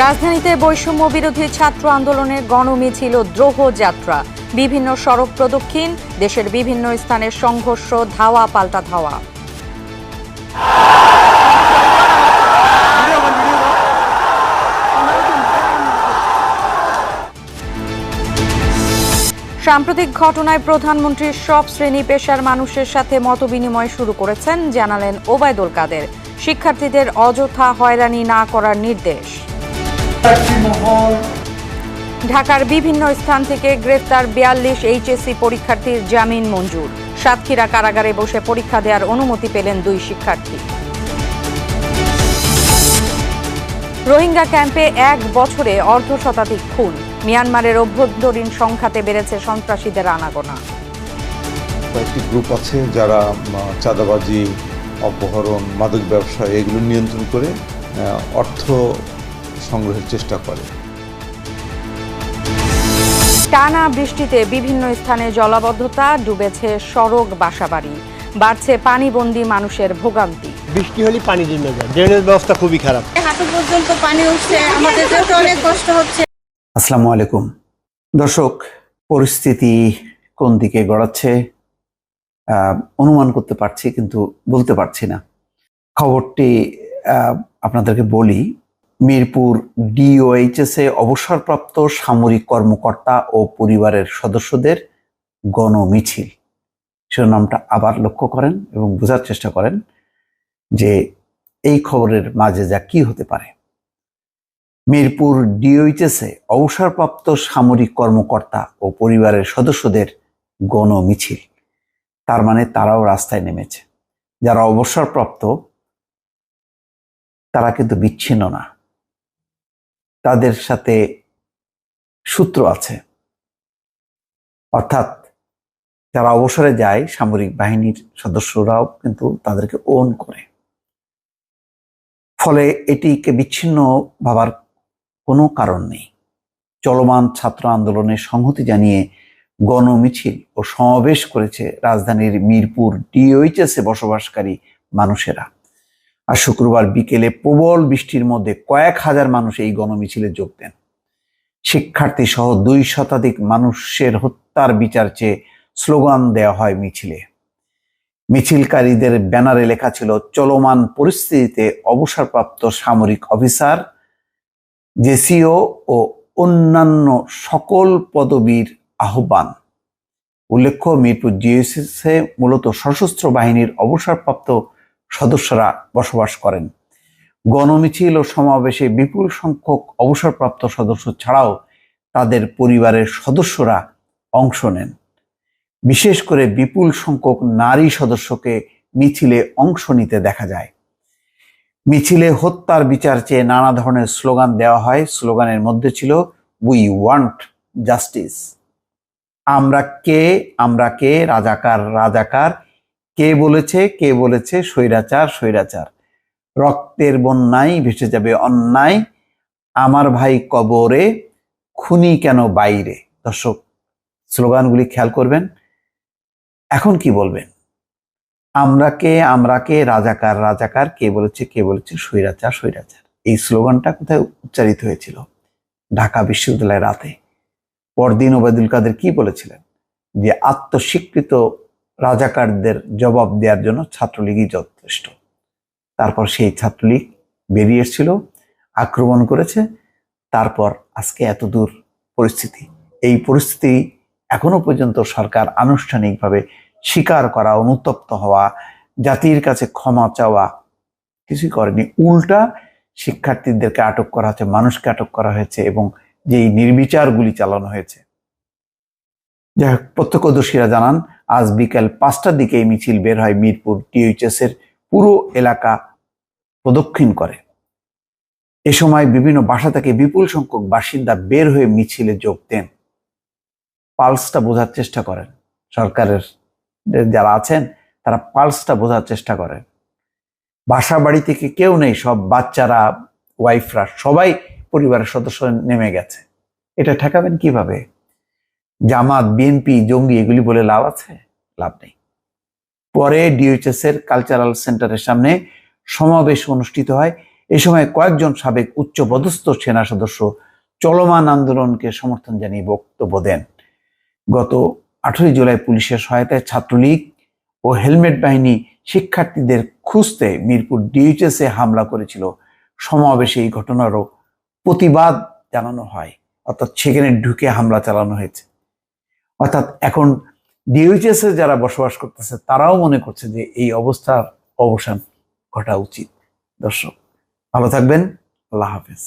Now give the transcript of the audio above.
রাজধানীতে বৈষম্য বিরোধী ছাত্র আন্দোলনের গণমিছিল দ্রোহ যাত্রা। বিভিন্ন সড়ক প্রদক্ষিণ, দেশের বিভিন্ন স্থানে সংঘর্ষ, ধাওয়া, পাল্টা ধাওয়া। সাম্প্রতিক ঘটনায় প্রধানমন্ত্রীর সব শ্রেণি পেশার মানুষের সাথে মতবিনিময় শুরু করেছেন, জানালেন ওবায়দুল কাদের। শিক্ষার্থীদের অযথা হয়রানি না করার নির্দেশ। ঢাকার বিভিন্ন স্থান থেকে গ্রেফতার বিয়াল্লিশ এইচএসসি পরীক্ষার্থীর জামিন মঞ্জুর। সাতক্ষীরা কারাগারে বসে পরীক্ষা দেওয়ার অনুমতি পেলেন দুই শিক্ষার্থী। রোহিঙ্গা ক্যাম্পে এক বছরে অর্ধ শতাধিক খুন। মিয়ানমারের অভ্যন্তরীণ সংখ্যাতে বেড়েছে সন্ত্রাসীদের আনাগোনা। কয়েকটি গ্রুপ আছে যারা চাঁদাবাজি, অপহরণ, মাদক ব্যবসা এগুলো নিয়ন্ত্রণ করে অর্থ সংগ্রহের চেষ্টা করে। টানা বৃষ্টিতে বিভিন্ন স্থানে জলাবদ্ধতা ডুবেছে সড়ক বাসাবাড়ি বাড়ছে পানিবন্দী মানুষের ভোগান্তি। বৃষ্টি হলে পানি জমে যায় ড্রেনেজ ব্যবস্থা খুবই খারাপ। হাঁটু পর্যন্ত পানি উঠছে আমাদের যেতে অনেক কষ্ট হচ্ছে। আসসালামু আলাইকুম। দর্শক পরিস্থিতি কোন দিকে গড়াচ্ছে আহ, অনুমান করতে পারছি কিন্তু বলতে পারছি না। খবরটি আহ, আপনাদেরকে বলি মিরপুর ডিওএইচএস এ অবসরপ্রাপ্ত সামরিক কর্মকর্তা ও পরিবারের সদস্যদের গণমিছিল। শিরোনামটা আবার লক্ষ্য করেন এবং বোঝার চেষ্টা করেন যে এই খবরের মাঝে যা কি হতে পারে। মিরপুর ডিওইচএসে অবসরপ্রাপ্ত সামরিক কর্মকর্তা ও পরিবারের সদস্যদের গণমিছিল। তার মানে তারাও রাস্তায় নেমেছে। যারা অবসরপ্রাপ্ত, তারা কিন্তু বিচ্ছিন্ন না। তাদের সাথে সূত্র আছে। অর্থাৎ যারা অবসরে যায় সামরিক বাহিনীর সদস্যরাও কিন্তু তাদেরকে ওন করে। ফলে এটিকে বিচ্ছিন্ন ভাবার কোনো কারণ নেই। চলমান ছাত্র আন্দোলনের সংহতি জানিয়ে গণমিছিল ও সমাবেশ করেছে রাজধানীর মিরপুর ডিওইচএসে বসবাসকারী মানুষেরা। আর শুক্রবার বিকেলে প্রবল বৃষ্টির মধ্যে কয়েক হাজার মানুষ এই গণমিছিলে যোগ দেন। শিক্ষার্থী সহ দুই শতাধিক মানুষের হত্যার বিচার চেয়ে স্লোগান দেওয়া হয় মিছিলে। মিছিলকারীদের ব্যানারে লেখা ছিল, চলমান পরিস্থিতিতে অবসরপ্রাপ্ত সামরিক অফিসার, জেসিও ও অন্যান্য সকল পদবীর আহ্বান। উল্লেখ্য, মিরপুর জিএসএসে মূলত সশস্ত্র বাহিনীর অবসরপ্রাপ্ত সদস্যরা বসবাস করেন। গণমিছিল ও সমাবেশে বিপুল সংখ্যক অবসরপ্রাপ্ত সদস্য ছাড়াও তাদের পরিবারের সদস্যরা অংশ নেন। বিশেষ করে বিপুল সংখ্যক নারী সদস্যকে মিছিলে অংশ নিতে দেখা যায়। মিছিলে হত্যার বিচার চেয়ে নানা ধরনের স্লোগান দেওয়া হয়। স্লোগানের মধ্যে ছিল উই ওয়ান্ট জাস্টিস আমরা কে আমরা কে, রাজাকার রাজাকার কে বলেছে কে বলেছে? স্বৈরাচার স্বৈরাচার। রক্তের বন্যায় ভেসে যাবে অন্যায়। আমার ভাই কবরে, খুনি কেন বাইরে? দর্শক, স্লোগানগুলি খেয়াল করবেন। এখন কি বলবেন? আমরা কে আমরা কে? রাজাকার রাজাকার। কে বলেছে কে বলেছে? স্বৈরাচার স্বৈরাচার। এই স্লোগানটা কোথায় উচ্চারিত হয়েছিল? ঢাকা বিশ্ববিদ্যালয়ের রাতে। পরদিন ওবায়দুল কাদের কি বলেছিলেন? যে আত্মস্বীকৃত রাজাকারদের জবাব দেওয়ার জন্য ছাত্রলীগই যথেষ্ট। তারপর সেই ছাত্রলীগ বেরিয়ে এসেছিল, আক্রমণ করেছে। তারপর আজকে এত দূর পরিস্থিতি। এই পরিস্থিতি এখনও পর্যন্ত সরকার আনুষ্ঠানিকভাবে স্বীকার করা, অনুতপ্ত হওয়া, জাতির কাছে ক্ষমা চাওয়া কিছুই করেনি। উল্টা শিক্ষার্থীদেরকে আটক করা হয়েছে, মানুষকে আটক করা হয়েছে এবং যেই নির্বিচার গুলি চালানো হয়েছে যাই হোক, প্রত্যক্ষদর্শীরা জানান, আজ বিকাল পাঁচটার দিকে এই মিছিল বের হয় মিরপুর টিএইচএস এর পুরো এলাকা প্রদক্ষিণ করে। এ সময় বিভিন্ন বাসা থেকে বিপুল সংখ্যক বাসিন্দা বের হয়ে মিছিলে যোগ দেন। পালসটা বোঝার চেষ্টা করেন। সরকারের যারা আছেন, তারা পালসটা বোঝার চেষ্টা করেন। বাসা বাড়ি থেকে কেউ নেই, সব বাচ্চারা, ওয়াইফরা, সবাই পরিবারের সদস্য নেমে গেছে। এটা ঠেকাবেন কীভাবে? জামাত বিএনপি জঙ্গি, এগুলি বলে লাভ আছে? লাভ নেই। পরে ডিএইচএস এর কালচারাল সেন্টারের সামনে সমাবেশ অনুষ্ঠিত হয়। এই সময় কয়েকজন সাবেক উচ্চপদস্থ সেনা সদস্য চলমান আন্দোলনকে সমর্থন জানিয়ে বক্তব্য দেন। গত আঠেরোই জুলাই পুলিশের সহায়তায় ছাত্রলীগ ও হেলমেট বাহিনী শিক্ষার্থীদের খুঁজতে মিরপুর ডিএইচএসে হামলা করেছিল। সমাবেশে এই ঘটনারও প্রতিবাদ জানানো হয়। অর্থাৎ সেখানে ঢুকে হামলা চালানো হয়েছে। অর্থাৎ এখন ডিএইচএস এ যারা বসবাস করতেছে, তারাও মনে করছে যে এই অবস্থার অবসান ঘটা উচিত। দর্শক, ভালো থাকবেন, আল্লাহ হাফেজ।